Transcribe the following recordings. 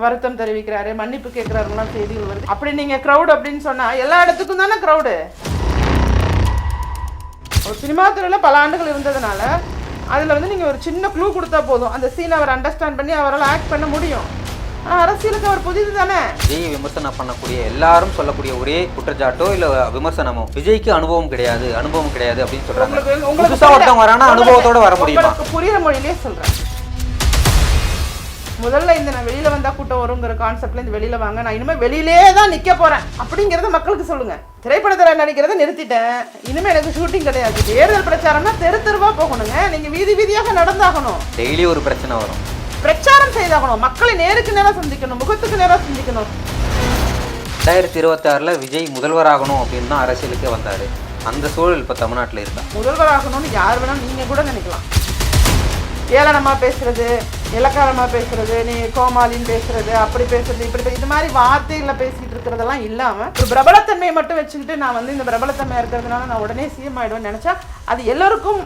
வருத்தம் தெரிவிக்கிறாரு மன்னிப்பு கேட்கிறாருலாம் செய்திகள் வருது. அப்படி நீங்க க்ரௌட் அப்படின்னு சொன்னா எல்லா இடத்துக்கும் தானே க்ரௌடு ஒரு சினிமா துறையில் பல ஆண்டுகள் இருந்ததுனால அதில் வந்து நீங்கள் ஒரு சின்ன க்ளூ கொடுத்தா போதும். அந்த சீனை அவர் அண்டர்ஸ்டாண்ட் பண்ணி அவரால் ஆக்ட் பண்ண முடியும். அரசியலுக்கு அவர் புதிது தானே? விஜய் விமர்சனம் பண்ணக்கூடிய எல்லாரும் சொல்லக்கூடிய ஒரே குற்றச்சாட்டோ இல்ல விமர்சனமோ? விஜய்க்கு அனுபவம் கிடையாது அனுபவம் கிடையாது அப்படின்னு சொல்றாங்க. உங்களுக்கு ஒருத்தவங்க வரானா. அனுபவத்தோட வர முடியுமா? புரியுற மொழியிலே சொல்றேன். முதல்ல இந்த நான் வெளியில வந்தா கூட்டம் வருங்கிற கான்செப்ட்ல இந்த வெளியில வாங்க நான் இனிமே வெளியிலே தான் நிக்க போறேன். அப்படிங்கறத மக்களுக்கு சொல்லுங்க. திரைப்படத்துல நடிக்கிறத நிறுத்திட்டேன். இனிமே எனக்கு ஷூட்டிங் கிடையாது. தேர்தல் பிரச்சாரம்னா தெரு தெருவா போகணுங்க. நீங்க வீதி வீதியாக நடந்தாகணும். டெய்லி ஒரு பிரச்சனை வரும். பிரச்சாரம் செய்தாகணும். மக்களை நேருக்கு நேரா சந்திக்கணும். முகத்துக்கு நேரா சந்திக்கணும். ரெண்டாயிரத்தி இருபத்தாறுல விஜய் முதல்வராகணும் அப்படின்னு தான் அரசியலுக்கே வந்தாரு. அந்த சூழல் இப்ப தமிழ்நாட்டுல இருக்கா? முதல்வராகணும்னு யார் வேணாலும் நீங்க கூட நினைக்கலாம். ஏளனமாக பேசுகிறது இலக்காரமாக பேசுகிறது நீ கோமாளின்னு பேசுகிறது அப்படி பேசுறது இப்படி இது மாதிரி வார்த்தைகளில் பேசிகிட்டு இருக்கிறதெல்லாம் இல்லாமல் ஒரு பிரபலத்தன்மையை மட்டும் வச்சுக்கிட்டு நான் வந்து இந்த பிரபலத்தன்மை இருக்கிறதுனால நான் உடனே சிஎம் ஆகிடுவேன்னு நினச்சா அது எல்லோருக்கும்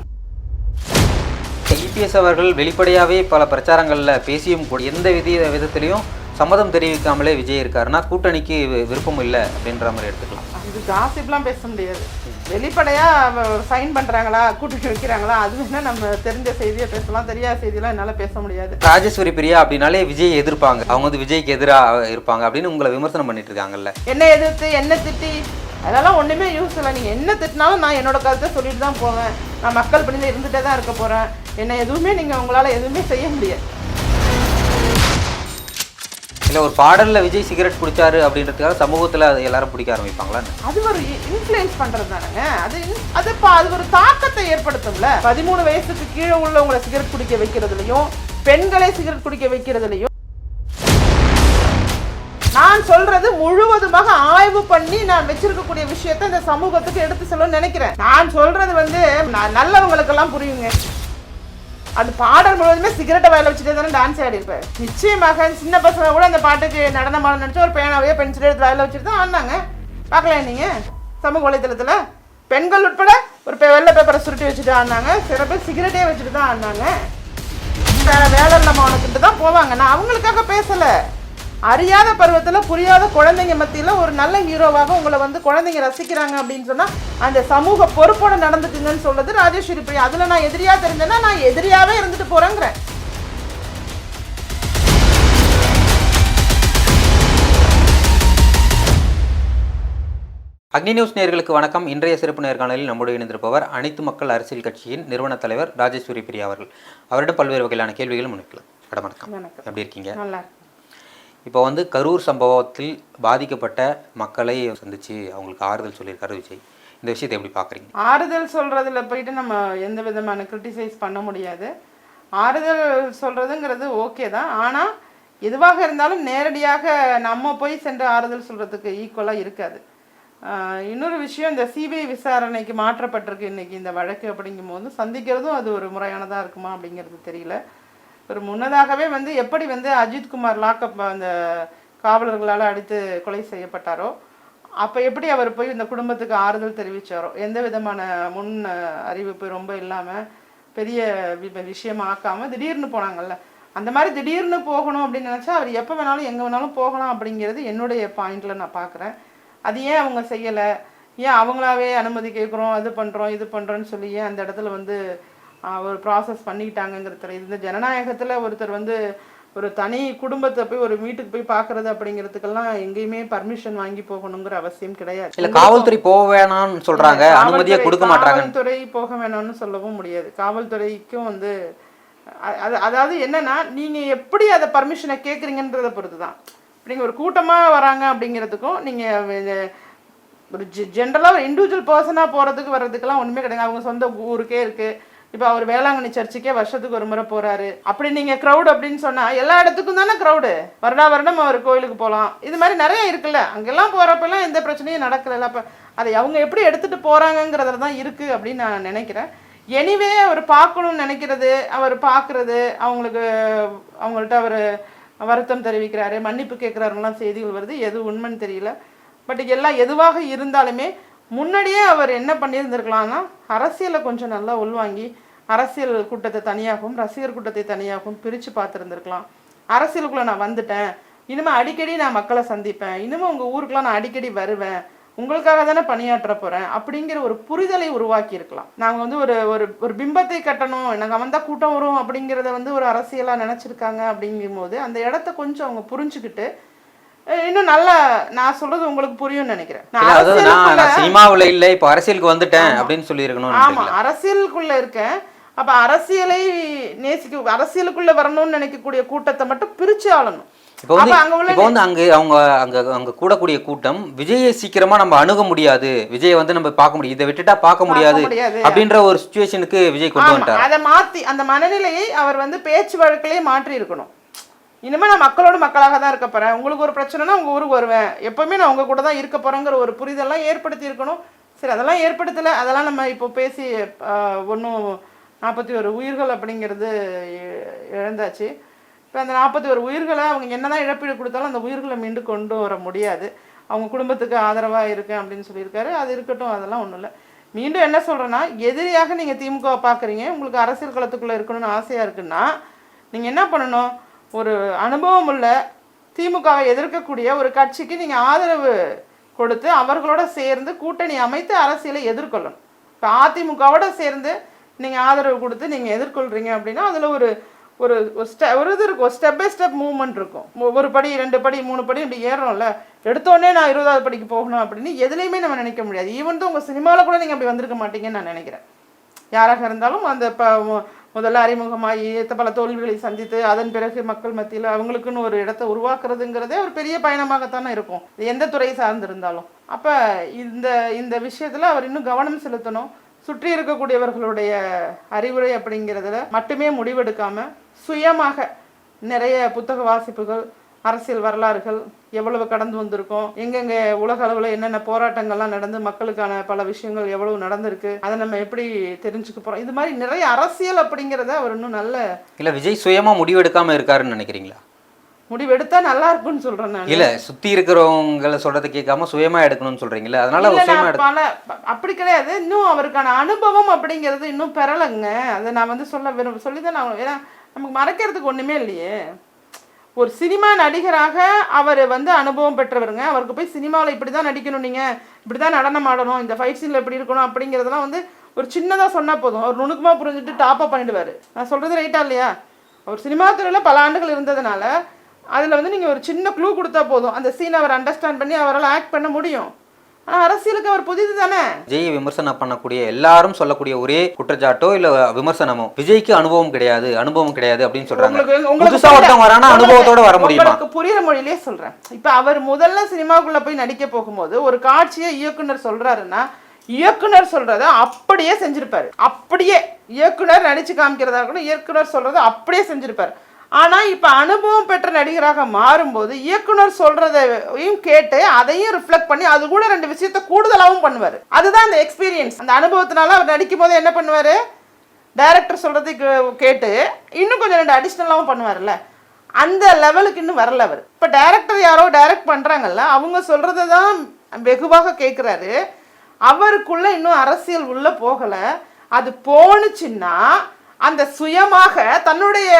இபிஎஸ் அவர்கள் வெளிப்படையாகவே பல பிரச்சாரங்களில் பேசியும் கூட எந்த விதி விதத்துலையும் சம்மதம் தெரிவிக்காமலே விஜய் இருக்காருன்னா கூட்டணிக்கு வி- விருப்பம் இல்லை அப்படின்ற மாதிரி எடுத்துக்கலாம். காசிப்லாம் பேச முடியாது. வெளிப்படையா சைன் பண்றாங்களா கூட்டணி வைக்கிறாங்களா அது வேணா நம்ம தெரிஞ்ச செய்தியை பேசலாம். தெரியாத செய்தியெல்லாம் என்னால பேச முடியாது. ராஜேஸ்வரி பிரியா அப்படின்னாலே விஜய் எதிர்ப்பாங்க. அவங்க வந்து விஜய்க்கு எதிராக இருப்பாங்க அப்படின்னு உங்களை விமர்சனம் பண்ணிட்டு இருக்காங்கல்ல. என்ன எதிர்த்து என்ன திட்டி? அதெல்லாம் ஒண்ணுமே யூஸ் இல்லை. நீங்க என்ன திட்டினாலும் நான் என்னோட கருத்தை சொல்லிட்டு தான் போவேன். நான் மக்கள் பணியில் இருந்துட்டே தான் இருக்க போறேன். என்ன எதுவுமே நீங்க உங்களால எதுவுமே செய்ய முடியாது. இல்லை ஒரு பாடலில் விஜய் சிகரெட் குடிச்சாரு அப்படின்றதுக்காக சமூகத்தில் அது எல்லாரும் பிடிக்க ஆரம்பிப்பாங்களா அது ஒரு இன்ஃப்ளூயன்ஸ் பண்ணுறது தானேங்க. அது அது பா- அது ஒரு தாக்கத்தை ஏற்படுத்தும்ல. பதிமூணு வயசுக்கு கீழே உள்ளவங்களை சிகரெட் குடிக்க வைக்கிறதுலையும் பெண்களை சிகரெட் குடிக்க வைக்கிறதுலையும் நான் சொல்றது முழுவதுமாக ஆய்வு பண்ணி நான் வச்சிருக்கக்கூடிய விஷயத்தை இந்த சமூகத்துக்கு எடுத்து செல்லணும்னு நினைக்கிறேன். நான் சொல்றது வந்து ந- நல்லவங்களுக்கெல்லாம் புரியுங்க. அது பாடல் முழுவதுமே சிகரெட்டை வாயில வச்சுட்டே தானே டான்ஸ் ஆடி இருப்பேன் நிச்சயமாக சின்ன பசங்க கூட அந்த பாட்டுக்கு நடனம் ஆட ஒரு பேனாவையோ பென்சில் எடுத்து வாயில வச்சுட்டு தான் ஆடினாங்க. பார்க்கல நீங்கள் சமூக வலைதளத்தில் பெண்கள் உட்பட ஒரு பே- வெள்ளை பேப்பரை சுருட்டி வச்சுட்டு ஆடினாங்க. சில பேர் சிகரெட்டே வச்சுட்டு தான் ஆடினாங்க. வேற வேலை இல்லாமல் தான் போவாங்க. நான் அவங்களுக்காக பேசலை. அறியாத பருவத்துல புரியாத குழந்தைங்க மத்தியில ஒரு நல்ல ஹீரோவாக உங்களை வந்து குழந்தைங்க ரசிக்கிறாங்க அப்படின்னு சொன்னா அந்த சமூக பொறுப்போட நடந்துக்குங்கன்னு சொல்றது ராஜேஸ்வரி பிரியா. அதுல நான் எதிரியா தெரிஞ்சேன்னா நான் எதிரியாவே இருந்துட்டு போறேங்கிறேன். அக்னி நியூஸ் நேயர்களுக்கு வணக்கம். இன்றைய சிறப்பு நேர்காணலில் நம்முடைய இணைந்திருப்பவர் அனைத்து மக்கள் அரசியல் கட்சியின் நிறுவன தலைவர் ராஜேஸ்வரி பிரியா அவர்கள். அவரிடம் பல்வேறு வகையிலான கேள்விகளும் முன்வைக்கலாம். வணக்கம். எப்படி இருக்கீங்க? நல்லா இப்போ வந்து கரூர் சம்பவத்தில் பாதிக்கப்பட்ட மக்களை சந்திச்சு அவங்களுக்கு ஆறுதல் சொல்லியிருக்காரு விஜய். இந்த விஷயத்தை எப்படி பார்க்குறீங்க ஆறுதல் சொல்கிறதுல போயிட்டு நம்ம எந்த விதமான கிரிட்டிசைஸ் பண்ண முடியாது. ஆறுதல் சொல்கிறதுங்கிறது ஓகே தான். ஆனால் எதுவாக இருந்தாலும் நேரடியாக நம்ம போய் சென்று ஆறுதல் சொல்கிறதுக்கு ஈக்குவலாக இருக்காது. இன்னொரு விஷயம் இந்த சிபிஐ விசாரணைக்கு மாற்றப்பட்டிருக்கு இன்னைக்கு இந்த வழக்கு அப்படிங்கும்போது சந்திக்கிறதும் அது ஒரு முறையானதாக இருக்குமா அப்படிங்கிறது தெரியல. ஒரு முன்னதாகவே வந்து எப்படி வந்து அஜித்குமார் லாக்அப் அந்த காவலர்களால் அடித்து கொலை செய்யப்பட்டாரோ அப்போ எப்படி அவர் போய் இந்த குடும்பத்துக்கு ஆறுதல் தெரிவித்தாரோ எந்த விதமான முன் அறிவிப்பு ரொம்ப இல்லாமல் பெரிய வி- விஷயமா திடீர்னு போனாங்கல்ல. அந்த மாதிரி திடீர்னு போகணும் அப்படின்னு நினச்சா அவர் எப்போ வேணாலும் எங்கே வேணாலும் போகலாம் அப்படிங்கிறது என்னுடைய பாயிண்டில் நான் பார்க்குறேன் அது ஏன் அவங்க செய்யலை? ஏன் அவங்களாவே அனுமதி கேட்குறோம் அது பண்ணுறோம் இது பண்ணுறோன்னு சொல்லி ஏன் அந்த இடத்துல வந்து ஒரு ப்ராசஸ் பண்ணிக்கிட்டாங்கங்கிறது தெரியுது இந்த ஜனநாயகத்தில் ஒருத்தர் வந்து ஒரு தனி குடும்பத்தை போய் ஒரு வீட்டுக்கு போய் பார்க்கறது அப்படிங்கிறதுக்கெல்லாம் எங்கேயுமே பர்மிஷன் வாங்கி போகணுங்கிற அவசியம் கிடையாது. இல்ல காவல்துறை போக வேணாம்னு சொல்றாங்க. அனுமதியை கொடுக்க மாட்டாங்க காவல்துறை போக வேணாம்னு சொல்லவும் முடியாது. காவல்துறைக்கும் வந்து அது அதாவது என்னன்னா நீங்க எப்படி அதை பர்மிஷனை கேட்குறீங்கன்றத பொறுத்து தான் நீங்க ஒரு கூட்டமா வராங்க அப்படிங்கிறதுக்கும் நீங்க ஒரு ஜென்ரலாக ஒரு இண்டிவிஜுவல் பர்சனாக போகிறதுக்கு வர்றதுக்கெல்லாம் ஒன்றுமே கிடையாது. அவங்க சொந்த ஊருக்கே இருக்கு. இப்போ அவர் வேளாங்கண்ணி சர்ச்சுக்கே வருஷத்துக்கு ஒரு முறை போறாரு. அப்படி நீங்க க்ரௌட் அப்படின்னு சொன்னா எல்லா இடத்துக்கும் தானே க்ரௌடு வருடா வருடம் அவர் கோயிலுக்கு போகலாம் இது மாதிரி நிறைய இருக்குல்ல. அங்கெல்லாம் போறப்பெல்லாம் எந்த பிரச்சனையும் நடக்கல. அப்போ அதை அவங்க எப்படி எடுத்துட்டு போறாங்கங்கிறதுல தான் இருக்கு அப்படின்னு நான் நினைக்கிறேன். எனிவே அவர் பார்க்கணும்னு நினைக்கிறது அவர் பார்க்கறது அவங்களுக்கு அவங்கள்ட்ட அவர் வருத்தம் தெரிவிக்கிறாரு மன்னிப்பு கேட்குறாருலாம் செய்திகள் வருது. எது உண்மைன்னு தெரியல. பட் எல்லாம் எதுவாக இருந்தாலுமே முன்னாடியே அவர் என்ன பண்ணியிருந்திருக்கலாம்னா அரசியலை கொஞ்சம் நல்லா உள்வாங்கி அரசியல் கூட்டத்தை தனியாகவும் ரசிகர் கூட்டத்தை தனியாகவும் பிரித்து பார்த்துருந்துருக்கலாம். அரசியலுக்குள்ளே நான் வந்துட்டேன். இனிமேல் அடிக்கடி நான் மக்களை சந்திப்பேன். இனிமே உங்கள் ஊருக்குலாம் நான் அடிக்கடி வருவேன். உங்களுக்காக தானே பணியாற்ற போகிறேன் அப்படிங்கிற ஒரு புரிதலை உருவாக்கி இருக்கலாம் வந்து ஒரு ஒரு ஒரு பிம்பத்தை கட்டணும். நாங்கள் வந்தால் கூட்டம் வரும் அப்படிங்கிறத வந்து ஒரு அரசியலாக நினச்சிருக்காங்க அப்படிங்கும்போது அந்த இடத்த கொஞ்சம் அவங்க புரிஞ்சுக்கிட்டு இன்னும் நல்லா நான் சொல்றது உங்களுக்கு புரியும்னு நினைக்கிறேன். சினிமாவுல இல்ல இப்போ அரசியலுக்கு வந்துட்டேன் அப்படின்னு சொல்லி இருக்கணும் ஆமா அரசியலுக்குள்ள இருக்கேன். அப்ப அரசியலை நேசிக்க அரசியலுக்குள்ள வரணும்னு நினைக்கக்கூடிய கூட்டத்தை மட்டும் பிரிச்சு ஆளணும். இப்போ வந்து இப்போ வந்து அங்க அவங்க அங்க அங்க கூடக்கூடிய கூட்டம் விஜயை சீக்கிரமா நம்ம அணுக முடியாது. விஜயை வந்து நம்ம பார்க்க முடியும் இதை விட்டுட்டா பார்க்க முடியாது. அப்படின்ற ஒரு சுச்சுவேஷனுக்கு விஜய் கொண்டு வந்துட்டார். அதை மாத்தி அந்த மனநிலையை அவர் வந்து பேச்சு வழக்கிலேயே மாற்றி இருக்கணும் இனிமேல் நான் மக்களோட மக்களாக தான் இருக்க போகிறேன் உங்களுக்கு ஒரு பிரச்சனைனா உங்கள் ஊருக்கு வருவேன். எப்போவுமே நான் உங்கள் கூட தான் இருக்க போகிறேங்கிற ஒரு புரிதெல்லாம் ஏற்படுத்தி இருக்கணும். சரி அதெல்லாம் ஏற்படுத்தலை. அதெல்லாம் நம்ம இப்போ பேசி ஒன்றும் நாற்பத்தி ஒரு உயிர்கள் அப்படிங்கிறது இழந்தாச்சு. இப்போ அந்த நாற்பத்தி ஒரு உயிர்களை அவங்க என்ன தான் இழப்பீடு கொடுத்தாலும் அந்த உயிர்களை மீண்டு கொண்டு வர முடியாது. அவங்க குடும்பத்துக்கு ஆதரவாக இருக்கேன் அப்படின்னு சொல்லியிருக்காரு. அது இருக்கட்டும் அதெல்லாம் ஒன்றும் இல்லை. மீண்டும் என்ன சொல்கிறேன்னா எதிரியாக நீங்கள் திமுகவை பார்க்குறீங்க. உங்களுக்கு அரசியல் களத்துக்குள்ளே இருக்கணும்னு ஆசையாக இருக்குன்னா நீங்கள் என்ன பண்ணணும்? ஒரு அனுபவம் உள்ள திமுகவை எதிர்க்கக்கூடிய ஒரு கட்சிக்கு நீங்கள் ஆதரவு கொடுத்து அவர்களோட சேர்ந்து கூட்டணி அமைத்து அரசியலை எதிர்கொள்ளணும். இப்போ அதிமுகவோட சேர்ந்து நீங்கள் ஆதரவு கொடுத்து நீங்கள் எதிர்கொள்கிறீங்க அப்படின்னா அதில் ஒரு ஒரு ஸ்டெ ஒரு இது இருக்கும். ஸ்டெப் பை ஸ்டெப் மூவ்மெண்ட் இருக்கும். ஒரு படி ரெண்டு படி மூணு படி இப்படி ஏறுறோம்ல எடுத்தோடனே நான் இருபதாவது படிக்கு போகணும் அப்படின்னு எதுலேயுமே நம்ம நினைக்க முடியாது. ஈவன் தான் உங்கள் சினிமாவில் கூட நீங்கள் அப்படி வந்திருக்க மாட்டீங்கன்னு நான் நினைக்கிறேன். யாராக இருந்தாலும் அந்த இப்போ முதல்ல அறிமுகமாகி பல தோல்விகளை சந்தித்து அதன் பிறகு மக்கள் மத்தியில் அவங்களுக்குன்னு ஒரு இடத்தை உருவாக்குறதுங்கிறதே ஒரு பெரிய பயணமாகத்தானே இருக்கும். இது எந்த துறையை சார்ந்திருந்தாலும். அப்போ இந்த இந்த விஷயத்தில் அவர் இன்னும் கவனம் செலுத்தணும். சுற்றி இருக்கக்கூடியவர்களுடைய அறிவுரை அப்படிங்கிறதுல மட்டுமே முடிவெடுக்காமல் சுயமாக நிறைய புத்தக வாசிப்புகள் அரசியல் வரலாறுகள் எவ்வளவு கடந்து வந்திருக்கோம் எங்கெங்க உலக அளவில் என்னென்ன போராட்டங்கள்லாம் நடந்து மக்களுக்கான பல விஷயங்கள் எவ்வளவு நடந்திருக்கு அதை நம்ம எப்படி தெரிஞ்சுக்க போறோம்? இது மாதிரி நிறைய அரசியல் அப்படிங்கிறத அவர் இன்னும் நல்ல இல்ல விஜய் சுயமா முடிவெடுக்காம இருக்காருன்னு நினைக்கிறீங்களா? முடிவெடுத்தா நல்லா இருக்கும்னு சொல்றேன் நான். இல்ல சுத்தி இருக்கிறவங்கள சொல்றதை கேட்காம சுயமா எடுக்கணும்னு சொல்றீங்களா அதனால சுயமா பல அப்படி கிடையாது. இன்னும் அவருக்கான அனுபவம் அப்படிங்கிறது இன்னும் பெறலைங்க. அதை நான் வந்து சொல்ல விரும்ப சொல்லிதான் நான் ஏன்னா நமக்கு மறைக்கிறதுக்கு ஒண்ணுமே இல்லையே. ஒரு சினிமா நடிகராக அவர் வந்து அனுபவம் பெற்றவருங்க. அவருக்கு போய் சினிமாவில் இப்படி தான் நடிக்கணும் நீங்கள் இப்படி தான் நடனம் ஆடணும் இந்த ஃபைட் சீனில் இப்படி இருக்கணும் அப்படிங்கிறதெல்லாம் வந்து ஒரு சின்னதாக சொன்னால் போதும். அவர் நுணுக்கமாக புரிஞ்சுட்டு டாப்அப் பண்ணிடுவார். நான் சொல்கிறது ரைட்டா இல்லையா? அவர் சினிமா துறையில் பல ஆண்டுகள் இருந்ததுனால அதில் வந்து நீங்கள் ஒரு சின்ன க்ளூ கொடுத்தா போதும். அந்த சீனை அவர் அண்டர்ஸ்டாண்ட் பண்ணி அவரால் ஆக்ட் பண்ண முடியும். அரசியலுக்கு அவர் புதிது தானே? விஜய் விமர்சனம் பண்ணக்கூடிய எல்லாரும் சொல்லக்கூடிய ஒரே குற்றச்சாட்டோ இல்ல விமர்சனமோ? விஜய்க்கு அனுபவம் கிடையாது அனுபவம் கிடையாது அப்படின்னு சொல்றாங்க. புதுசா ஒருத்தன் வரானா அனுபவத்தோட வர முடியுமா? புரியுற மொழியிலே சொல்றேன். இப்ப அவர் முதல்ல சினிமாக்குள்ள போய் நடிக்க போகும்போது ஒரு காட்சியை இயக்குனர் சொல்றாருன்னா இயக்குனர் சொல்றத அப்படியே செஞ்சிருப்பாரு. அப்படியே இயக்குனர் நடிச்சு காமிக்கிறதா இருக்கட்டும் இயக்குனர் சொல்றத அப்படியே செஞ்சிருப்பாரு. ஆனால் இப்போ அனுபவம் பெற்ற நடிகராக மாறும்போது இயக்குனர் சொல்றதையும் கேட்டு அதையும் ரிஃப்ளெக்ட் பண்ணி அது கூட ரெண்டு விஷயத்த கூடுதலாகவும் பண்ணுவார். அதுதான் அந்த எக்ஸ்பீரியன்ஸ் அந்த அனுபவத்தினால அவர் நடிக்கும் போது என்ன பண்ணுவார்? டைரக்டர் சொல்றது கே- கேட்டு இன்னும் கொஞ்சம் ரெண்டு அடிஷ்னலாகவும் பண்ணுவார்ல அந்த லெவலுக்கு இன்னும் வரல அவர். இப்போ டைரக்டர் யாரோ டைரக்ட் பண்ணுறாங்கல்ல அவங்க சொல்கிறத தான் வெகுவாக கேட்குறாரு அவருக்குள்ளே இன்னும் அரசியல் உள்ளே போகலை. அது போணுச்சுன்னா அந்த சுயமாக தன்னுடைய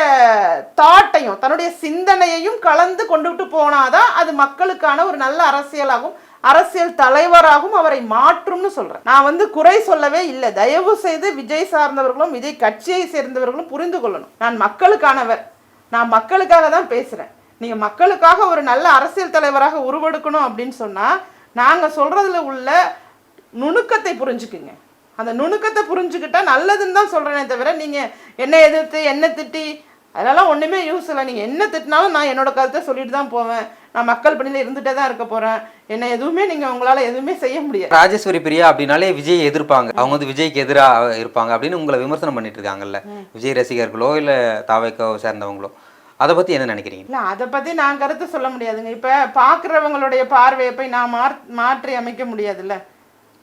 தாட்டையும் தன்னுடைய சிந்தனையையும் கலந்து கொண்டுட்டு போனாதான் அது மக்களுக்கான ஒரு நல்ல அரசியலாகும் அரசியல் தலைவராகவும் அவரை மாற்றும்னு சொல்றேன். நான் வந்து குறை சொல்லவே இல்லை. தயவு செய்து விஜய் சார்ந்தவர்களும் விஜய் கட்சியை சேர்ந்தவர்களும் புரிந்து கொள்ளணும். நான் மக்களுக்கானவர். நான் மக்களுக்காக தான் பேசுறேன். நீங்க மக்களுக்காக ஒரு நல்ல அரசியல் தலைவராக உருவெடுக்கணும் அப்படின்னு சொன்னா நாங்க சொல்றதுல உள்ள நுணுக்கத்தை புரிஞ்சுக்குங்க. அந்த நுணுக்கத்தை புரிஞ்சுக்கிட்டா நல்லதுன்னு தான் சொல்றேனே தவிர நீங்க என்ன எதிர்த்து என்ன திட்டி அதெல்லாம் ஒண்ணுமே யூஸ் இல்லை. நீங்க என்ன திட்டினாலும் நான் என்னோட கருத்தை சொல்லிட்டு தான் போவேன். நான் மக்கள் பணியில இருந்துட்டே தான் இருக்க போறேன். என்ன எதுவுமே நீங்க உங்களால எதுவுமே செய்ய முடியாது. ராஜேஸ்வரி பிரியா அப்படின்னாலே விஜய் எதிர்ப்பாங்க. அவங்க வந்து விஜய்க்கு எதிரா இருப்பாங்க அப்படின்னு உங்களை விமர்சனம் பண்ணிட்டு இருக்காங்கல்ல. விஜய் ரசிகர்களோ இல்ல தாவைக்கோ சேர்ந்தவங்களோ. அதை பத்தி என்ன நினைக்கிறீங்க? இல்ல அதை பத்தி நான் கருத்து சொல்ல முடியாதுங்க. இப்ப பாக்குறவங்களுடைய பார்வையை போய் நான் மாற்- மாற்றி அமைக்க முடியாதுல்ல.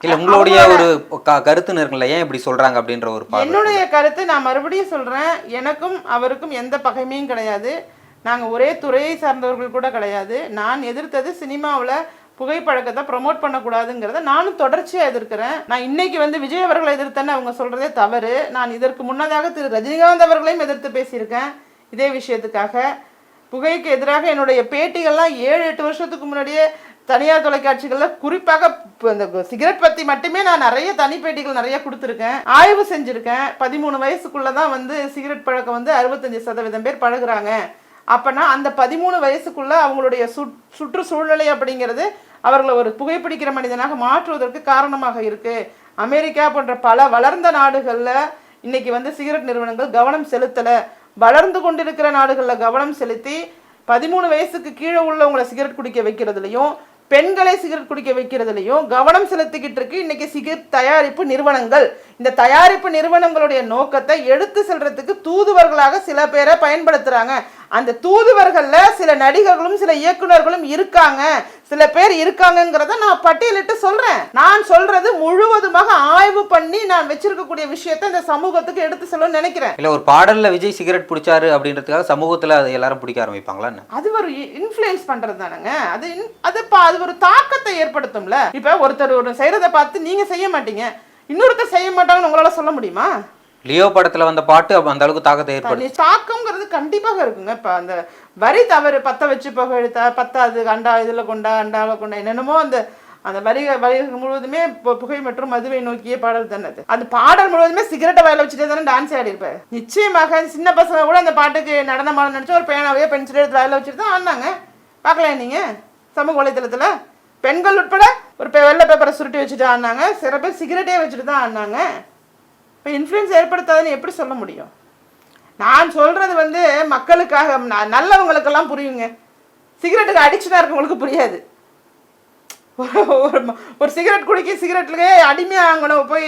இல்ல உங்களுடைய ஒரு க- கருத்துன்னு இருக்குல்ல ஏன் இப்படி சொல்றாங்க அப்படின்ற ஒரு என்னுடைய கருத்து நான் மறுபடியும் சொல்றேன். எனக்கும் அவருக்கும் எந்த பகைமையும் கிடையாது. நாங்க ஒரே துறையை சார்ந்தவர்கள் கூட கிடையாது. நான் எதிர்த்தது சினிமாவுல புகைப்பழக்கத்தை ப்ரொமோட் பண்ணக்கூடாதுங்கிறத நானும் தொடர்ச்சியா எதிர்க்கிறேன். நான் இன்னைக்கு வந்து விஜய் அவர்களை எதிர்த்தேன்னு அவங்க சொல்றதே தவறு. நான் இதற்கு முன்னதாக திரு. ரஜினிகாந்த் அவர்களையும் எதிர்த்து பேசியிருக்கேன் இதே விஷயத்துக்காக. புகைக்கு எதிராக என்னுடைய பேட்டிகள்லாம் ஏழு எட்டு வருஷத்துக்கு முன்னாடியே தனியார் தொலைக்காட்சிகளில் குறிப்பாக இந்த சிகரெட் பற்றி மட்டுமே நான் நிறைய தனி பேட்டிகள் நிறைய கொடுத்துருக்கேன். ஆய்வு செஞ்சுருக்கேன். பதிமூணு வயசுக்குள்ளே தான் வந்து சிகரெட் பழக்கம் வந்து அறுபத்தஞ்சு சதவீதம் பேர் பழகுறாங்க. அப்போனா அந்த பதிமூணு வயசுக்குள்ளே அவங்களுடைய சுற் சுற்றுச்சூழ்நிலை அப்படிங்கிறது அவர்களை ஒரு புகைப்பிடிக்கிற மனிதனாக மாற்றுவதற்கு காரணமாக இருக்குது அமெரிக்கா போன்ற பல வளர்ந்த நாடுகளில் இன்றைக்கி வந்து சிகரெட் நிறுவனங்கள் கவனம் செலுத்தலை. வளர்ந்து கொண்டிருக்கிற நாடுகளில் கவனம் செலுத்தி பதிமூணு வயசுக்கு கீழே உள்ளவங்களை சிகரெட் குடிக்க வைக்கிறதுலையும் பெண்களை சிகரெட் குடிக்க வைக்கிறதுலையும் கவனம் செலுத்திக்கிட்டு இருக்கு. இன்னைக்கு சிகரெட் தயாரிப்பு நிறுவனங்கள். இந்த தயாரிப்பு நிறுவனங்களுடைய நோக்கத்தை எடுத்து செல்றதுக்கு தூதுவர்களாக சில பேரை பயன்படுத்துறாங்க. அந்த தூதுவர்கள்ல சில நடிகர்களும் சில இயக்குனர்களும் இருக்காங்க. சில பேர் இருக்காங்கங்கிறத நான் பட்டியலிட்டு சொல்றேன். நான் சொல்றது முழுவதுமாக ஆய்வு பண்ணி நான் வச்சிருக்கக்கூடிய விஷயத்தை இந்த சமூகத்துக்கு எடுத்து சொல்லணும்னு நினைக்கிறேன். இல்ல ஒரு பாடல்ல விஜய் சிகரெட் பிடிச்சாரு அப்படின்றதுக்காக சமூகத்துல அதை எல்லாரும் பிடிக்க ஆரம்பிப்பாங்களா அது ஒரு இன்ஃப்ளூயன்ஸ் பண்றது தானங்க. அது அது பா- அது ஒரு தாக்கத்தை ஏற்படுத்தும்ல. இப்ப ஒருத்தர் ஒரு செய்யறத பார்த்து நீங்க செய்ய மாட்டீங்க. இன்னொருத்தர் செய்ய மாட்டாங்கன்னு உங்களால சொல்ல முடியுமா? லியோ படத்துல வந்த பாட்டு அந்த அளவுக்கு தாக்கத்தை ஏற்படுத்தும் தனி தாக்கம்ங்கிறது கண்டிப்பாக இருக்குங்க. இப்ப அந்த வரி தவறு பத்த வச்சு புகை எடுத்தா பத்தாது அண்டா இதுல கொண்டா அண்டால கொண்டா என்னென்னமோ அந்த அந்த வரி வரிகள் முழுவதுமே புகை மற்றும் மதுவை நோக்கிய பாடல் தானே அது. அந்த பாடல் முழுவதுமே சிகரெட்டை வயல வச்சுட்டே தானே டான்ஸ் ஆடி இருப்பாரு நிச்சயமாக சின்ன பசங்க கூட அந்த பாட்டுக்கு நடனம் ஆட நினைச்சு ஒரு பேனாவையோ பென்சில் எடுத்து வயல வச்சுட்டு தான் ஆடினாங்க. பார்க்கலையா நீங்க? சமூக வலைத்தளத்துல. பெண்கள் உட்பட ஒரு வெள்ளை பேப்பரை சுருட்டி வச்சுட்டு ஆடினாங்க. சில பேர் சிகரெட்டே வச்சுட்டு தான் ஆடினாங்க. இப்போ இன்ஃப்ளூயன்ஸ் ஏற்படுத்தாதுன்னு எப்படி சொல்ல முடியும்? நான் சொல்கிறது வந்து மக்களுக்காக நான் நல்லவங்களுக்கெல்லாம் புரியுங்க. சிகரெட்டுக்கு அடிச்சுனா இருக்கவங்களுக்கு புரியாது. ஒரு ஒரு சிகரெட் குடிக்க சிகரெட்லயே அடிமையாகணும் போய்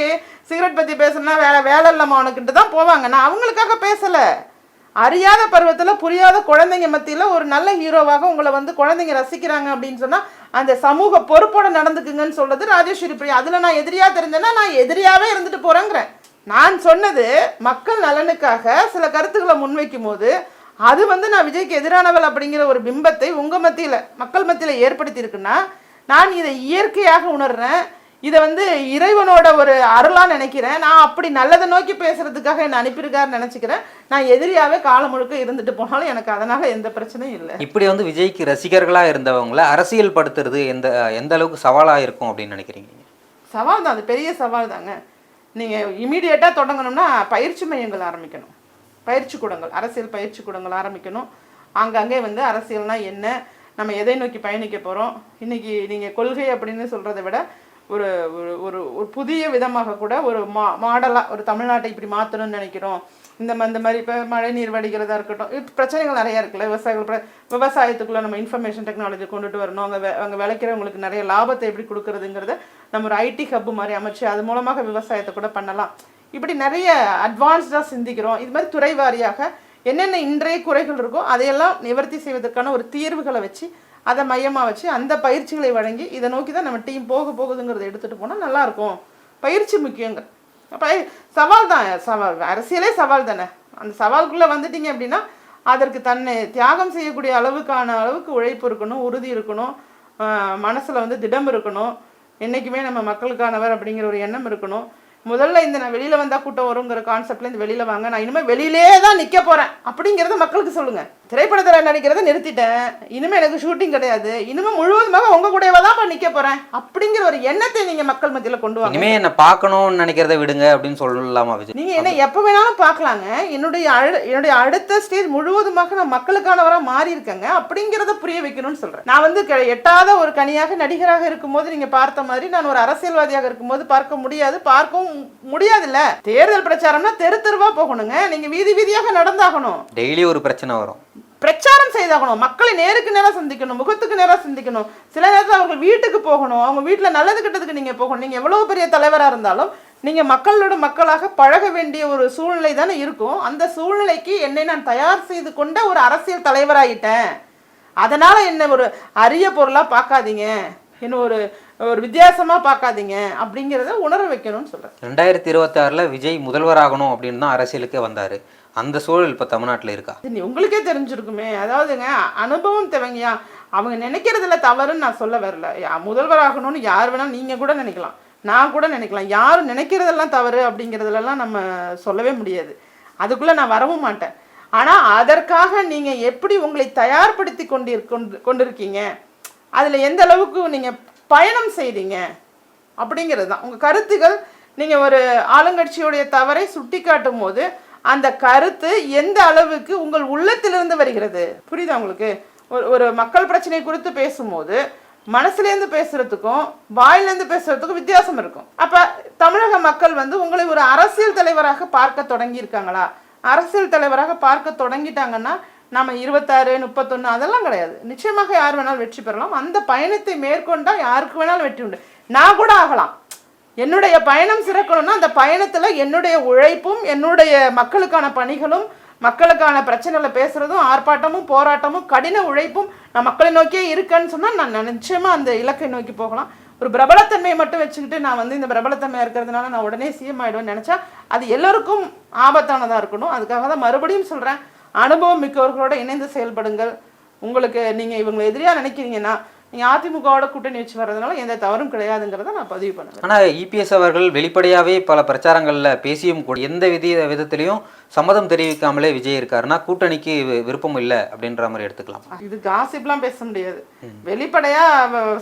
சிகரெட் பற்றி பேசணும்னா வேலை வேலை இல்லாமல் அவனுக்கிட்ட தான் போவாங்க. நான் அவங்களுக்காக பேசலை. அறியாத பருவத்தில் புரியாத குழந்தைங்க மத்தியில் ஒரு நல்ல ஹீரோவாக உங்களை வந்து குழந்தைங்க ரசிக்கிறாங்க அப்படின்னு சொன்னால் அந்த சமூக பொறுப்போடு நடந்துக்குங்கன்னு சொல்கிறது ராஜேஸ்வரி பிரியா. அதில் நான் எதிரியாக தெரிஞ்சேன்னா நான் எதிரியாகவே இருந்துட்டு போகிறேங்கிறேன் நான் சொன்னது மக்கள் நலனுக்காக சில கருத்துக்களை முன்வைக்கும் போது அது வந்து நான் விஜய்க்கு எதிரானவள் அப்படிங்கிற ஒரு பிம்பத்தை உங்க மத்தியில மக்கள் மத்தியில ஏற்படுத்தி இருக்குன்னா நான் இதை இயற்கையாக உணர்றேன். இதை வந்து இறைவனோட ஒரு அருளா நினைக்கிறேன். நான் அப்படி நல்லதை நோக்கி பேசுறதுக்காக என்னை அனுப்பியிருக்காருன்னு நினைச்சுக்கிறேன். நான் எதிரியாவே காலம் முழுக்க இருந்துட்டு போனாலும் எனக்கு அதனால எந்த பிரச்சனையும் இல்லை. இப்படி வந்து விஜய்க்கு ரசிகர்களா இருந்தவங்கள அரசியல் படுத்துறது எந்த எந்த அளவுக்கு சவாலா இருக்கும் அப்படின்னு நினைக்கிறீங்க? சவால் தான் அது பெரிய சவால் தாங்க நீங்கள் இமீடியட்டாக தொடங்கணும்னா பயிற்சி மையங்கள் ஆரம்பிக்கணும். பயிற்சி கூடங்கள் அரசியல் பயிற்சி கூடங்கள் ஆரம்பிக்கணும். ஆங்காங்கே வந்து அரசியல்னால் என்ன நம்ம எதை நோக்கி பயணிக்க போகிறோம் இன்னைக்கு நீங்கள் கொள்கை அப்படின்னு சொல்கிறத விட ஒரு ஒரு ஒரு ஒரு புதிய விதமாக கூட ஒரு மா மாடலாக ஒரு தமிழ்நாட்டை இப்படி மாற்றணும்னு நினைக்கிறோம். இந்த இந்த மாதிரி இப்போ மழை நீர் வடிகிறதா இருக்கட்டும் இது பிரச்சனைகள் நிறையா இருக்குல்ல. விவசாயிகள் விவசாயத்துக்குள்ளே விவசாயத்துக்குள்ள நம்ம இன்ஃபர்மேஷன் டெக்னாலஜி கொண்டுட்டு வரணும். அங்கே அங்கே விளைக்கிறவங்களுக்கு நிறைய லாபத்தை எப்படி கொடுக்குறதுங்கிறத நம்ம ஒரு ஐடி ஹப் மாதிரி அமைச்சு அது மூலமாக விவசாயத்தை கூட பண்ணலாம். இப்படி நிறைய அட்வான்ஸ்டாக சிந்திக்கிறோம். இது மாதிரி துறை வாரியாக என்னென்ன இன்றைய குறைகள் இருக்கோ அதையெல்லாம் நிவர்த்தி செய்வதற்கான ஒரு தீர்வுகளை வச்சு அதை மையமாக வச்சு அந்த பயிற்சிகளை வழங்கி இதை நோக்கி தான் நம்ம டீம் போக போகுதுங்கிறத எடுத்துகிட்டு போனால் நல்லாயிருக்கும். பயிற்சி முக்கியங்க அப்போ சவால் தான் சவால். அரசியலே சவால் தானே. அந்த சவால்குள்ளே வந்துட்டீங்க அப்படின்னா அதற்கு தன்னை தியாகம் செய்யக்கூடிய அளவுக்கான அளவுக்கு உழைப்பு இருக்கணும் உறுதி இருக்கணும். மனசில் வந்து திடம் இருக்கணும். என்றைக்குமே நம்ம மக்களுக்கானவர் அப்படிங்கிற ஒரு எண்ணம் இருக்கணும். முதல்ல இந்த நான் வெளியில் வந்தால் கூட்டம் வருங்கிற கான்செப்ட்ல இந்த வெளியில் வாங்க நான் இனிமேல் வெளியிலே தான் நிற்க போகிறேன் அப்படிங்கிறத மக்களுக்கு சொல்லுங்கள் திரைப்படத்தில் நடிக்கிறத நிறுத்திட்டேன். இனிமேல் எனக்கு ஷூட்டிங் கிடையாது. இனிமேல் முழுவதுமாக உங்கள் கூடவே தான் நிற்க போகிறேன் அப்படிங்கிற ஒரு எண்ணத்தை நீங்கள் மக்கள் மத்தியில் கொண்டு வாங்க. இனிமே என்ன பார்க்கணும்னு நினைக்கிறத விடுங்க அப்படின்னு சொல்லலாமா விஜய்? நீங்க என்ன எப்ப வேணாலும் பார்க்கலாங்க. என்னுடைய அழு என்னுடைய அடுத்த ஸ்டேஜ் முழுவதுமாக நான் மக்களுக்கானவரா மாறி இருக்கேங்க. அப்படிங்கிறத புரிய வைக்கணும்னு சொல்றேன். நான் வந்து எட்டாத ஒரு கனியாக நடிகராக இருக்கும்போது நீங்க பார்த்த மாதிரி நான் ஒரு அரசியல்வாதியாக இருக்கும்போது பார்க்க முடியாது. பார்க்கவும் முடியாதுல்ல? தேர்தல் பிரச்சாரம்னா தெரு தெருவா போகணுங்க. நீங்க வீதி வீதியாக நடந்தாகணும். டெய்லி ஒரு பிரச்சனை வரும். பிரச்சாரம் செய்தாகணும். மக்களை நேருக்கு நேரா சந்திக்கணும் முகத்துக்கு நேரா சந்திக்கணும். சில நேரத்தில் அவர்கள் வீட்டுக்கு போகணும். அவங்க வீட்டில் நல்லது கெட்டதுக்கு நீங்க போகணும். நீங்க எவ்வளவு பெரிய தலைவரா இருந்தாலும் நீங்க மக்களோட மக்களாக பழக வேண்டிய ஒரு சூழ்நிலை தானே இருக்கும். அந்த சூழ்நிலைக்கு என்னை நான் தயார் செய்து கொண்ட ஒரு அரசியல் தலைவராயிட்டேன். அதனால என்ன ஒரு அரிய பொருளா பார்க்காதீங்க. என்ன ஒரு ஒரு வித்தியாசமா பார்க்காதீங்க அப்படிங்கிறத உணர வைக்கணும்னு சொல்றேன். ரெண்டாயிரத்தி இருபத்தாறுல விஜய் முதல்வராகணும் அப்படின்னு தான் அரசியலுக்கே வந்தாரு. அந்த சூழல் இப்ப தமிழ்நாட்டுல இருக்கா? நீ- உங்களுக்கே தெரிஞ்சிருக்குமே. அதாவதுங்க அனுபவம் தேவைங்கயா அவங்க நினைக்கிறதுல தவறுன்னு நான் சொல்ல வரல. யா- முதல்வராகணும்னு யார் வேணாலும் நீங்க கூட நினைக்கலாம். நான் கூட நினைக்கலாம். யாரும் நினைக்கிறதெல்லாம் தவறு அப்படிங்கிறதுலலாம் நம்ம சொல்லவே முடியாது. அதுக்குள்ள நான் வரவும் மாட்டேன். ஆனா அதற்காக நீங்க எப்படி உங்களை தயார்படுத்தி கொண்டிரு கொண்டு- கொண்டிருக்கீங்க? அதுல எந்த அளவுக்கு நீங்க பயணம் செய்கிறீங்க அப்படிங்கிறது தான். உங்கள் கருத்துகள் நீங்கள் ஒரு ஆளுங்கட்சியுடைய தவறை சுட்டி காட்டும் போது அந்த கருத்து எந்த அளவுக்கு உங்கள் உள்ளத்திலிருந்து வருகிறது? புரியுதா உங்களுக்கு? ஒரு ஒரு மக்கள் பிரச்சனை குறித்து பேசும்போது மனசுலேருந்து பேசுறதுக்கும் வாயிலேருந்து பேசுறதுக்கும் வித்தியாசம் இருக்கும். அப்போ தமிழக மக்கள் வந்து உங்களை ஒரு அரசியல் தலைவராக பார்க்க தொடங்கியிருக்காங்களா? அரசியல் தலைவராக பார்க்க தொடங்கிட்டாங்கன்னா நம்ம இருபத்தாறு முப்பத்தொன்று அதெல்லாம் கிடையாது. நிச்சயமாக யார் வேணாலும் வெற்றி பெறலாம். அந்த பயணத்தை மேற்கொண்டால் யாருக்கு வேணாலும் வெற்றி உண்டு. நான் கூட ஆகலாம். என்னுடைய பயணம் சிறக்கணும்னா அந்த பயணத்தில் என்னுடைய உழைப்பும் என்னுடைய மக்களுக்கான பணிகளும் மக்களுக்கான பிரச்சனைகளை பேசுகிறதும் ஆர்ப்பாட்டமும் போராட்டமும் கடின உழைப்பும் நான் மக்களை நோக்கியே இருக்கேன்னு சொன்னால் நான் நிச்சயமாக அந்த இலக்கை நோக்கி போகலாம். ஒரு பிரபலத்தன்மையை மட்டும் வச்சுக்கிட்டு நான் வந்து இந்த பிரபலத்தன்மை இருக்கிறதுனால நான் உடனே சிஎம் ஆயிடுவேன்னு நினச்சா அது எல்லோருக்கும் ஆபத்தானதாக இருக்கணும். அதுக்காக தான் மறுபடியும் சொல்கிறேன் அனுபவம் மிக்கவர்களோட இணைந்து செயல்படுங்கள். உங்களுக்கு நீங்க இவங்களை எதிரியா நினைக்கிறீங்கன்னா நீங்க அதிமுகவோட கூட்டணி வச்சு வர்றதுனால எந்த தவறும் கிடையாதுங்கிறத நான் பதிவு பண்ணுவேன் ஆனா இபிஎஸ் அவர்கள் வெளிப்படையாவே பல பிரச்சாரங்கள்ல பேசியும் கூட எந்த விதி விதத்திலையும் சம்மதம் தெரிவிக்காமலே விஜய் இருக்காருன்னா கூட்டணிக்கு விருப்பம் இல்லை அப்படின்ற மாதிரி எடுத்துக்கலாம். இது காசிப்லாம் பேச முடியாது. வெளிப்படையா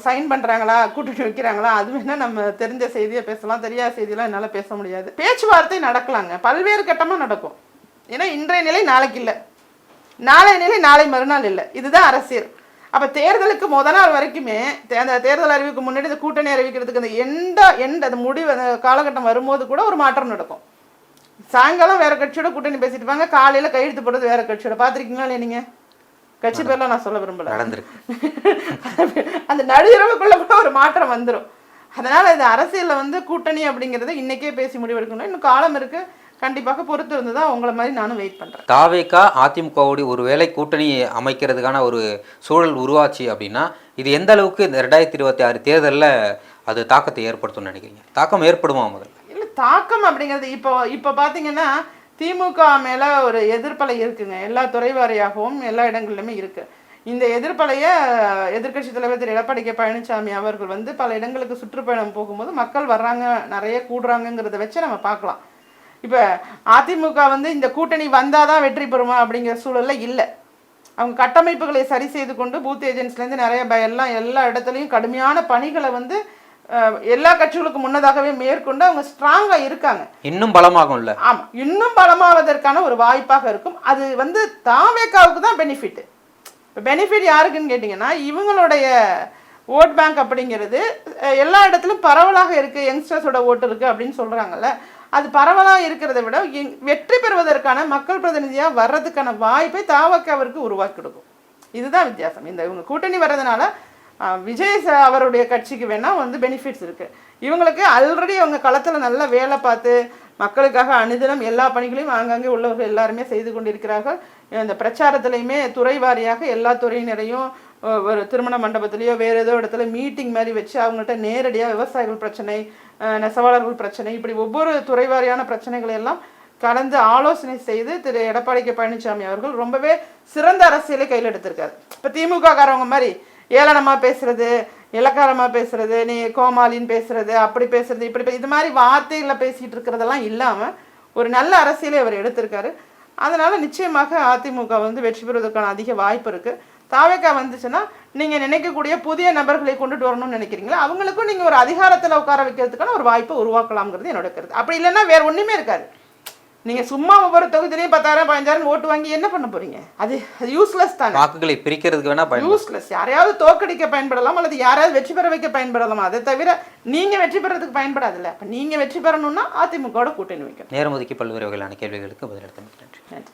சைன் பண்றாங்களா கூட்டணி வைக்கிறாங்களா அது வேணா நம்ம தெரிஞ்ச செய்தியை பேசலாம் தெரியாத செய்தியெல்லாம் என்னால பேச முடியாது. பேச்சுவார்த்தை நடக்கலாங்க. பல்வேறு கட்டமா நடக்கும். ஏன்னா இன்றைய நிலை நாளைக்கு இல்லை. நாளைய நிலை நாளை மறுநாள் இல்லை. இதுதான் அரசியல். அப்ப தேர்தலுக்கு முத நாள் வரைக்குமே அந்த தேர்தல் அறிவிக்கு முன்னாடி இந்த கூட்டணி அறிவிக்கிறதுக்கு அந்த எண்ட எண்ட் அந்த முடிவு அந்த காலகட்டம் வரும்போது கூட ஒரு மாற்றம் நடக்கும். சாயங்காலம் வேற கட்சியோட கூட்டணி பேசிட்டு இருப்பாங்க காலையில கையெழுத்து போடுறது வேற கட்சியோட. பாத்திருக்கீங்களா இல்லையா நீங்க? கட்சி பேர்லாம் நான் சொல்ல விரும்பல. நடந்திருக்கு. அந்த நடுநிறவுக்குள்ள கூட ஒரு மாற்றம் வந்துரும். அதனால இது அரசியல்ல வந்து கூட்டணி அப்படிங்கறத இன்னைக்கே பேசி முடிவெடுக்கணும் இன்னும் காலம் இருக்கு. கண்டிப்பாக பொறுத்து இருந்து தான் உங்களை மாதிரி நானும் வெயிட் பண்றேன். தாவேக்கா அதிமுகவோடு ஒரு வேளை கூட்டணி அமைக்கிறதுக்கான ஒரு சூழல் உருவாச்சு அப்படின்னா இது எந்த அளவுக்கு இந்த ரெண்டாயிரத்தி இருபத்தி ஆறு தேர்தலில் அது தாக்கத்தை ஏற்படுத்தும்னு நினைக்கிறீங்க? தாக்கம் ஏற்படுமா முதல்ல? இல்ல தாக்கம் அப்படிங்கிறது இப்போ இப்போ பாத்தீங்கன்னா திமுக மேல ஒரு எதிர்ப்பலை இருக்குங்க. எல்லா துறை வாரியாகவும் எல்லா இடங்கள்லையுமே இருக்கு. இந்த எதிர்ப்பலைய எதிர்க்கட்சி தலைவர் திரு. எடப்பாடி கே. பழனிசாமி அவர்கள் வந்து பல இடங்களுக்கு சுற்றுப்பயணம் போகும்போது மக்கள் வர்றாங்க நிறைய கூடுறாங்கங்கிறத வச்சு நம்ம பார்க்கலாம். இப்போ அதிமுக வந்து இந்த கூட்டணி வந்தாதான் வெற்றி பெறுமா அப்படிங்கிற சூழல்ல இல்லை. அவங்க கட்டமைப்புகளை சரி செய்து கொண்டு பூத் ஏஜென்ட்ஸ்லேருந்து நிறைய எல்லாம் எல்லா இடத்துலையும் கடுமையான பணிகளை வந்து எல்லா கட்சிகளுக்கும் முன்னதாகவே மேற்கொண்டு அவங்க ஸ்ட்ராங்காக இருக்காங்க. இன்னும் பலமாகும்ல? ஆமாம் இன்னும் பலமாவதற்கான ஒரு வாய்ப்பாக இருக்கும். அது வந்து தாவேக்காவுக்கு தான் பெனிஃபிட் இப்போ பெனிஃபிட் யாருக்குன்னு கேட்டிங்கன்னா இவங்களுடைய ஓட் பேங்க் அப்படிங்கிறது எல்லா இடத்துலையும் பரவலாக இருக்குது யங்ஸ்டர்ஸோட ஓட்டு இருக்குது அப்படின்னு சொல்கிறாங்கல்ல அது பரவலாக இருக்கிறத விட எங்- வெற்றி பெறுவதற்கான மக்கள் பிரதிநிதியாக வர்றதுக்கான வாய்ப்பை தாவக்காவிற்கு உருவாக்கி கொடுக்கும். இதுதான் வித்தியாசம். இந்த இவங்க கூட்டணி வர்றதுனால விஜய் அவருடைய கட்சிக்கு வேணால் வந்து பெனிஃபிட்ஸ் இருக்குது இவங்களுக்கு ஆல்ரெடி அவங்க களத்தில் நல்லா வேலை பார்த்து மக்களுக்காக அனுதினம் எல்லா பணிகளையும் ஆங்காங்கே உள்ளவர்கள் எல்லாருமே செய்து கொண்டிருக்கிறார்கள். இந்த பிரச்சாரத்திலையுமே துறை வாரியாக எல்லா துறையினரையும் ஒரு திருமண மண்டபத்திலேயோ வேறு ஏதோ இடத்துல மீட்டிங் மாதிரி வச்சு அவங்கள்ட்ட நேரடியாக விவசாயிகள் பிரச்சனை நெசவாளர்கள் பிரச்சனை இப்படி ஒவ்வொரு துறை வாரியான பிரச்சனைகளை எல்லாம் கலந்து ஆலோசனை செய்து திரு. எடப்பாடி கே பழனிசாமி அவர்கள் ரொம்பவே சிறந்த அரசியலை கையில் எடுத்திருக்காரு. இப்போ திமுக காரவங்க மாதிரி ஏளனமாக பேசுறது இலக்காரமாக பேசுறது நீ கோமாளின்னு பேசுறது அப்படி பேசுறது இப்படி இது மாதிரி வார்த்தைகளை பேசிகிட்டு இருக்கிறதெல்லாம் இல்லாமல் ஒரு நல்ல அரசியலை அவர் எடுத்திருக்காரு. அதனால நிச்சயமாக அதிமுக வந்து வெற்றி பெறுவதற்கான அதிக வாய்ப்பு இருக்குது தாவேக்கா வந்துச்சுன்னா நீங்க நினைக்கக்கூடிய புதிய நபர்களை கொண்டுட்டு வரணும்னு நினைக்கிறீங்களா? அவங்களுக்கும் நீங்க ஒரு அதிகாரத்துல உட்கார வைக்கிறதுக்கான ஒரு வாய்ப்பை உருவாக்கலாம்ங்கிறது என்னோட கருத்து. அப்படி இல்லைன்னா வேற ஒண்ணுமே இருக்காது. நீங்க சும்மா ஒவ்வொரு தொகுதியிலையும் பத்தாயிரம் பதினஞ்சாயிரம் ஓட்டு வாங்கி என்ன பண்ண போறீங்க? அது அது யூஸ்லெஸ் தானே. வாக்குகளை பிரிக்கிறதுக்கு வேணா யூஸ்லெஸ் யாரையாவது தோக்கடிக்க பயன்படலாம் அல்லது யாரையாவது வெற்றி பெற வைக்க பயன்படலாம். அதை தவிர நீங்க வெற்றி பெறதுக்கு பயன்படாதுல்ல. அப்ப நீங்க வெற்றி பெறணும்னா அதிமுகவோட கூட்டணி வைக்கணும். நேரம் ஒதுக்கி பல்வேறு வகையிலான கேள்விகளுக்கு பதிலளித்தமைக்கு நன்றி. நன்றி.